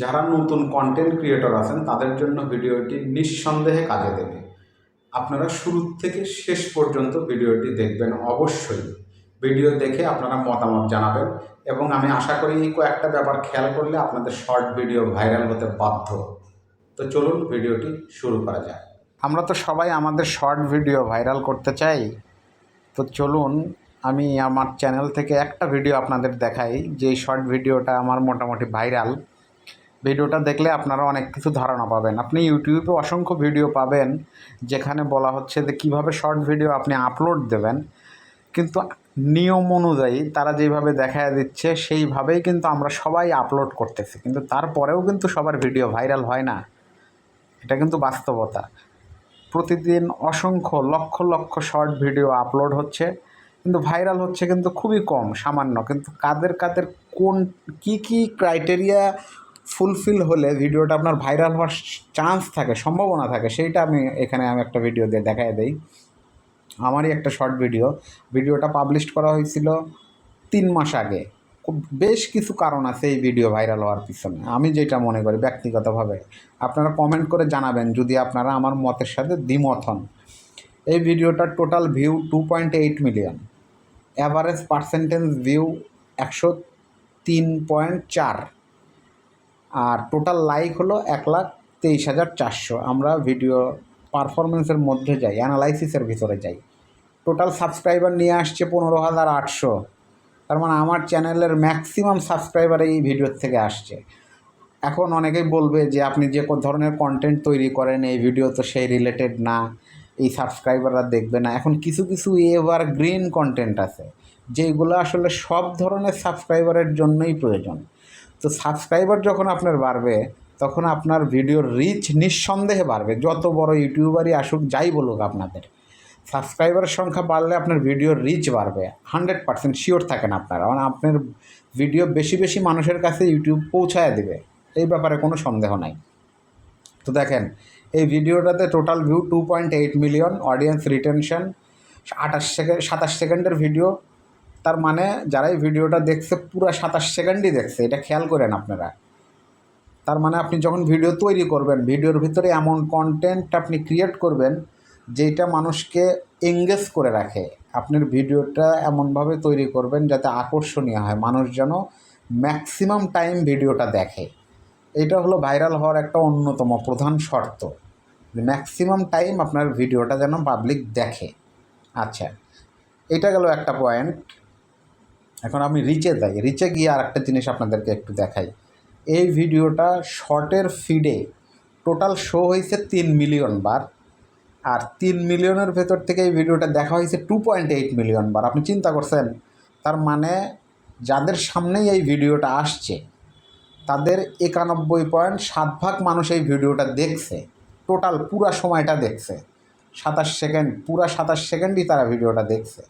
যারা নতুন content creator আছেন, তাদের জন্য ভিডিওটি নিঃসন্দেহে কাজে দেবে। আপনারা শুরু থেকে শেষ পর্যন্ত ভিডিওটি দেখবেন অবশ্যই। ভিডিও দেখে আপনারা মতামত জানাবেন এবং আমি আশা করি এই কয়েকটা ব্যাপার খেয়াল করলে আপনাদের শর্ট ভিডিও ভাইরাল হতে বাধ্য। তো চলুন ভিডিওটি শুরু করা যায় আমরা তো সবাই আমাদের শর্ট ভিডিও ভাইরাল করতে চাই। তো চলুন, আমি আমার চ্যানেল থেকে একটা ভিডিও আপনাদের দেখাই যে শর্ট ভিডিওটা আমার মোটামুটি ভাইরাল ভিডিওটা দেখলে আপনারা অনেক কিছু ধারণা পাবেন। আপনি ইউটিউবে অসংখ্য ভিডিও পাবেন, যেখানে বলা হচ্ছে যে কীভাবে শর্ট ভিডিও আপনি আপলোড দেবেন। কিন্তু নিয়ম অনুযায়ী তারা যেভাবে দেখায় দিচ্ছে, সেইভাবেই কিন্তু আমরা সবাই আপলোড করতেছি। কিন্তু তারপরেও কিন্তু সবার ভিডিও ভাইরাল হয় না। এটা কিন্তু বাস্তবতা। প্রতিদিন অসংখ্য lakh lakh short video upload হচ্ছে। কিন্তু ভাইরাল হচ্ছে কিন্তু খুবই কম, সামান্য। কিন্তু কাদের কাদের কোন, কি কি ক্রাইটেরিয়া ফুলফিল হলে ভিডিওটা আপনার ভাইরাল হওয়ার চান্স থাকে, সম্ভাবনা থাকে, সেইটা আমি এখানে আমি একটা ভিডিও দিয়ে দেখাই দিই। আমারই একটা শর্ট ভিডিও ভিডিওটা পাবলিশ করা হয়েছিল তিন মাস আগে। খুব বেশ কিছু কারণ আছে এই ভিডিও ভাইরাল হওয়ার পিছনে। আমি যেটা মনে করি ব্যক্তিগতভাবে, আপনারা কমেন্ট করে জানাবেন যদি আপনারা আমার মতের সাথে দ্বিমত হন। এই ভিডিওটার total view two point eight million average percentage view একশো তিন পয়েন্ট চার। আর টোটাল লাইক হলো এক লাখ তেইশ হাজার চারশো। আমরা ভিডিও পারফরমেন্সের মধ্যে যাই অ্যানালাইসিসের ভিতরে যাই। টোটাল সাবস্ক্রাইবার নিয়ে আসছে পনেরো হাজার আটশো। তার মানে আমার চ্যানেলের ম্যাক্সিমাম সাবস্ক্রাইবার এই ভিডিওর থেকে আসছে। এখন অনেকেই বলবে যে আপনি যে ধরনের কন্টেন্ট তৈরি করেন, এই ভিডিও তো সেই রিলেটেড না, এই সাবস্ক্রাইবাররা দেখবে না। এখন কিছু কিছু এভার গ্রিন কন্টেন্ট আছে। যেগুলো আসলে সব ধরনের সাবস্ক্রাইবারের জন্যই প্রয়োজন। তো সাবস্ক্রাইবার যখন আপনার বাড়বে, তখন আপনার ভিডিওর রিচ নিঃসন্দেহে বাড়বে। যত বড় ইউটিউবারই আসুক, যাই বলুক আপনাদের। সাবস্ক্রাইবারের সংখ্যা বাড়লে আপনার ভিডিওর রিচ বাড়বে। হান্ড্রেড পার্সেন্ট শিওর থাকেন আপনারা। কারণ আপনার ভিডিও বেশি বেশি মানুষের কাছে ইউটিউব পৌঁছায় দেবে। এই ব্যাপারে কোনো সন্দেহ নাই। তো দেখেন, এই ভিডিওটাতে total view two point eight million audience retention আঠাশ সেকেন্ড সাতাশ সেকেন্ডের ভিডিও তার মানে যারা এই ভিডিওটা দেখছে, পুরো সাতাশ সেকেন্ডই দেখছে, এটা খেয়াল করেন আপনারা। তার মানে আপনি যখন ভিডিও তৈরি করবেন, ভিডিওর ভিতরে এমন কন্টেন্ট আপনি ক্রিয়েট করবেন যেটা মানুষকে এঙ্গেজ করে রাখে। আপনার ভিডিওটা এমনভাবে তৈরি করবেন যাতে আকর্ষণীয় হয়, মানুষ যেন ম্যাক্সিমাম টাইম ভিডিওটা দেখে। এটা হলো ভাইরাল হওয়ার একটা অন্যতম প্রধান শর্ত ম্যাক্সিমাম টাইম আপনার ভিডিওটা যেন পাবলিক দেখে। আচ্ছা এটা গেল একটা পয়েন্ট এখন আমি রিচে যাই। রিচে গিয়ে আর একটা জিনিস আপনাদেরকে একটু দেখাই। এই ভিডিওটা শর্টের ফিডে টোটাল শো হয়েছে তিন মিলিয়ন বার। আর তিন মিলিয়নের ভেতর থেকে এই ভিডিওটা দেখা হয়েছে টু পয়েন্ট এইট মিলিয়ন বার। আপনি চিন্তা করছেন, তার মানে যাদের সামনেই এই ভিডিওটা আসছে, তাদের একানব্বই পয়েন্ট সাত ভাগ মানুষ এই ভিডিওটা দেখছে। টোটাল পুরা সময়টা দেখছে। সাতাশ সেকেন্ড পুরা সাতাশ সেকেন্ডই তারা ভিডিওটা দেখছে।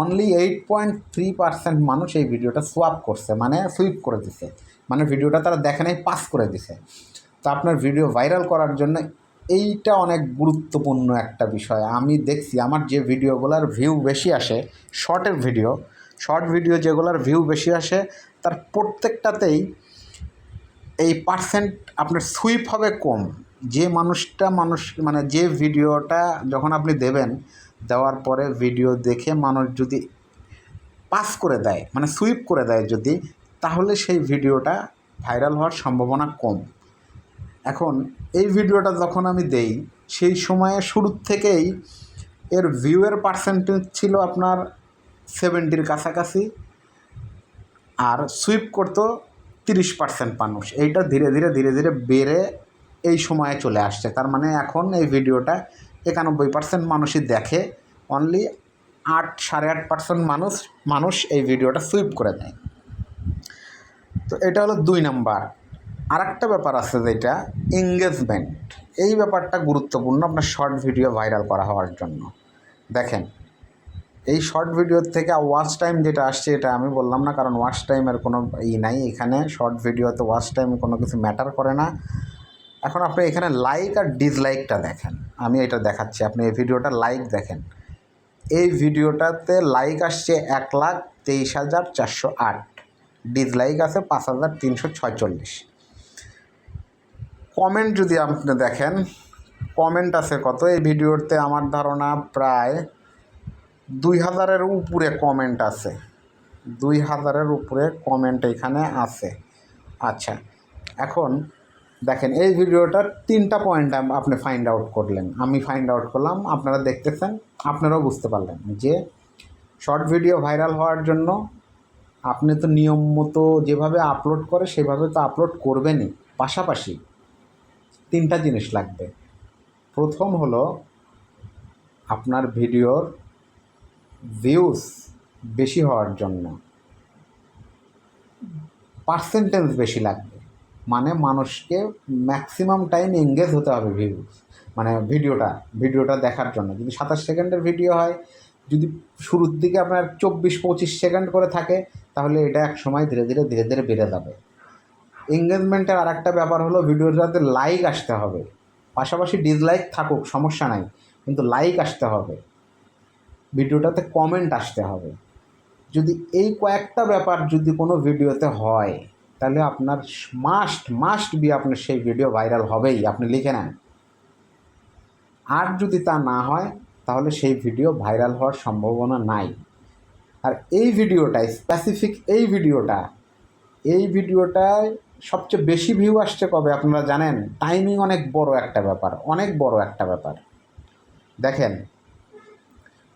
Only eight point three percent মানুষ এই ভিডিওটা সোয়াপ করছে মানে সুইপ করে দিছে। মানে ভিডিওটা তারা দেখে নাই পাস করে দিছে। তো আপনার ভিডিও ভাইরাল করার জন্য এইটা অনেক গুরুত্বপূর্ণ একটা বিষয়। আমি দেখছি, আমার যে ভিডিওগুলোর ভিউ বেশি আসে শর্টের ভিডিও শর্ট ভিডিও যেগুলোর ভিউ বেশি আসে, তার প্রত্যেকটাতেই এই পার্সেন্ট আপনার সুইপ হবে কম। যে মানুষটা মানুষ মানে যে ভিডিওটা যখন আপনি দেবেন দেওয়ার পরে ভিডিও দেখে মানুষ যদি পাস করে দেয় মানে সুইপ করে দেয় যদি, তাহলে সেই ভিডিওটা ভাইরাল হওয়ার সম্ভাবনা কম। এখন এই ভিডিওটা যখন আমি দেই, সেই সময়ে শুরুর থেকেই এর ভিউয়ের পার্সেন্টেজ ছিল আপনার সেভেন্টির কাছাকাছি, আর সুইপ করতো তিরিশ পার্সেন্ট মানুষ। এইটা ধীরে ধীরে ধীরে ধীরে বেড়ে এই সময়ে চলে আসছে। তার মানে এখন এই ভিডিওটা একানব্বই পার্সেন্ট মানুষই দেখে। অনলি আট, সাড়ে আট পার্সেন্ট মানুষ মানুষ এই ভিডিওটা সুইপ করে দেয়। তো এটা হলো দুই নাম্বার। আর একটা ব্যাপার আছে যেটা এঙ্গেজমেন্ট এই ব্যাপারটা গুরুত্বপূর্ণ আপনার শর্ট ভিডিও ভাইরাল করা হওয়ার জন্য। দেখেন, এই শর্ট ভিডিওর থেকে ওয়াচ টাইম যেটা আসছে, এটা আমি বললাম না, কারণ ওয়াচ টাইমের কোনো ই নাই। এখানে শর্ট ভিডিওতে ওয়াচ টাইম কোনো কিছু ম্যাটার করে না। এখন আপনি এখানে লাইক আর ডিসলাইকটা দেখেন। আমি এটা দেখাচ্ছি, আপনি এই ভিডিওটা লাইক দেখেন। এই ভিডিওটাতে লাইক আসছে এক লাখ তেইশ হাজার চারশো আট ডিসলাইক আছে পাঁচ হাজার তিনশো ছয়চল্লিশ। কমেন্ট যদি আপনি দেখেন কমেন্ট আছে কত? এই ভিডিওতে আমার ধারণা প্রায় দুই হাজারের উপরে কমেন্ট আছে। দুই হাজারের উপরে কমেন্ট এখানে আছে। আচ্ছা এখন দেখেন, এই ভিডিওটার তিনটা পয়েন্ট আপনি ফাইন্ড আউট করলেন। আমি ফাইন্ড আউট করলাম, আপনারা দেখতেছেন, আপনারাও বুঝতে পারলেন যে শর্ট ভিডিও ভাইরাল হওয়ার জন্য আপনি তো নিয়ম মতো যেভাবে আপলোড করে, সেভাবে তো আপলোড করবেনই। পাশাপাশি তিনটা জিনিস লাগবে। প্রথম হলো আপনার ভিডিওর ভিউজ বেশি হওয়ার জন্য। পার্সেন্টেজ বেশি লাগবে। মানে মানুষকে ম্যাক্সিমাম টাইম এঙ্গেজ হতে হবে ভিউজ মানে ভিডিওটা ভিডিওটা দেখার জন্য। যদি সাতাশ সেকেন্ডের ভিডিও হয়, যদি শুরুর দিকে আপনার চব্বিশ, পঁচিশ সেকেন্ড করে থাকে, তাহলে এটা এক সময় ধীরে ধীরে ধীরে ধীরে বেড়ে যাবে। এঙ্গেজমেন্টের আর একটা ব্যাপার হলো ভিডিওটাতে লাইক আসতে হবে। পাশাপাশি ডিসলাইক থাকুক, সমস্যা নাই, কিন্তু লাইক আসতে হবে। ভিডিওটাতে কমেন্ট আসতে হবে। যদি এই কয়েকটা ব্যাপার যদি কোনো ভিডিওতে হয় তাহলে আপনার মাস্ট মাস্ট বি আপনার সেই ভিডিও ভাইরাল হবেই, আপনি লিখে নেন। আর যদি তা না হয়, তাহলে সেই ভিডিও ভাইরাল হওয়ার সম্ভাবনা নাই। আর এই ভিডিওটাই স্পেসিফিক এই ভিডিওটা এই ভিডিওটায় সবচেয়ে বেশি ভিউ আসছে কবে আপনারা জানেন? টাইমিং অনেক বড় একটা ব্যাপার, অনেক বড় একটা ব্যাপার। দেখেন,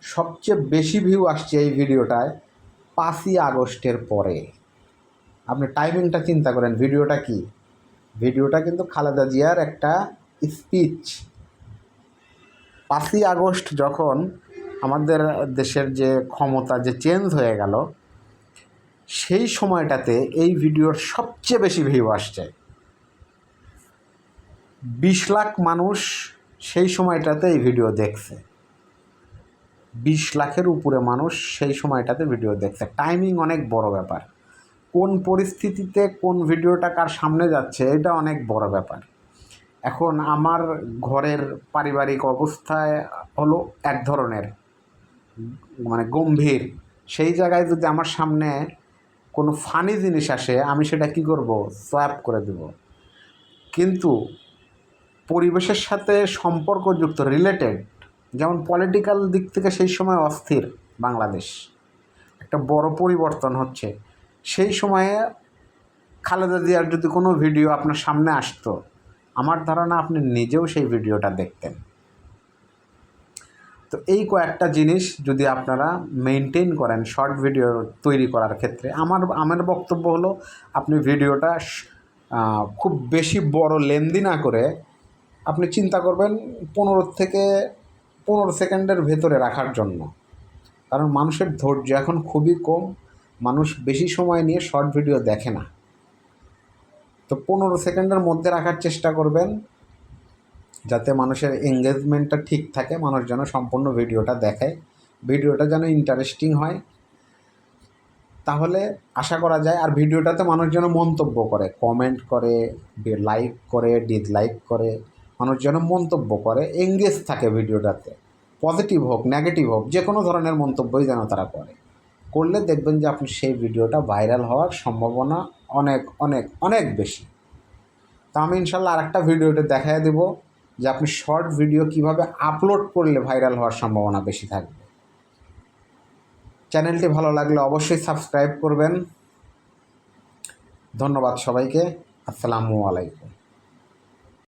সবচেয়ে বেশি ভিউ আসছে এই ভিডিওটায় পাঁচই আগস্টের পরে। আপনি টাইমিংটা চিন্তা করেন, ভিডিওটা কি? ভিডিওটা কিন্তু খালেদা জিয়ার একটা স্পিচ পাঁচই আগস্ট যখন আমাদের দেশের যে ক্ষমতা, যে চেঞ্জ হয়ে গেল, সেই সময়টাতে এই ভিডিওর সবচেয়ে বেশি ভিউ আসছে। বিশ লাখ মানুষ সেই সময়টাতে এই ভিডিও দেখছে। বিশ লাখের উপরে মানুষ সেই সময়টাতে ভিডিও দেখছে। টাইমিং অনেক বড় ব্যাপার। কোন পরিস্থিতিতে কোন ভিডিওটা কার সামনে যাচ্ছে, এটা অনেক বড় ব্যাপার। এখন আমার ঘরের পারিবারিক অবস্থায় হলো এক ধরনের মানে গম্ভীর। সেই জায়গায় যদি আমার সামনে কোনো ফানি জিনিস আসে, আমি সেটা কি করব? সোয়াপ করে দেব। কিন্তু পরিবেশের সাথে সম্পর্কযুক্ত রিলেটেড যেমন পলিটিক্যাল দিক থেকে সেই সময় অস্থির বাংলাদেশ। একটা বড় পরিবর্তন হচ্ছে। সেই সময়ে খালেদা জিয়ার যদি কোনো ভিডিও আপনার সামনে আসতো, আমার ধারণা আপনি নিজেও সেই ভিডিওটা দেখতেন। তো এই কয়েকটা জিনিস যদি আপনারা মেনটেন করেন শর্ট ভিডিও তৈরি করার ক্ষেত্রে, আমার আমার বক্তব্য হলো, আপনি ভিডিওটা খুব বেশি বড় লেন্দি না করে আপনি চিন্তা করবেন পনেরো থেকে, পনেরো সেকেন্ডের ভেতরে রাখার জন্য। কারণ মানুষের ধৈর্য এখন খুবই কম। মানুষ বেশি সময় নিয়ে শর্ট ভিডিও দেখে না। তো পনেরো সেকেন্ডের মধ্যে রাখার চেষ্টা করবেন, যাতে মানুষের এঙ্গেজমেন্টটা ঠিক থাকে, মানুষ যেন সম্পূর্ণ ভিডিওটা দেখে। ভিডিওটা যেন ইন্টারেস্টিং হয়। তাহলে আশা করা যায়, আর ভিডিওটাতে মানুষ যেন মন্তব্য করে কমেন্ট করে লাইক করে ডিসলাইক করে, মানুষ যেন মন্তব্য করে এঙ্গেজ থাকে ভিডিওটাতে পজিটিভ হোক নেগেটিভ হোক যে কোনো ধরনের মন্তব্যই যেন তারা করে। করলে দেখবেন যে আপনি সেই ভিডিওটা ভাইরাল হওয়ার সম্ভাবনা অনেক অনেক অনেক বেশি। তো আমি ইনশাল্লাহ আরেকটা ভিডিওতে দেখাই দেব যে আপনি শর্ট ভিডিও কীভাবে আপলোড করলে ভাইরাল হওয়ার সম্ভাবনা বেশি থাকবে। চ্যানেলটি ভালো লাগলে অবশ্যই সাবস্ক্রাইব করবেন। ধন্যবাদ সবাইকে। আসসালামু আলাইকুম।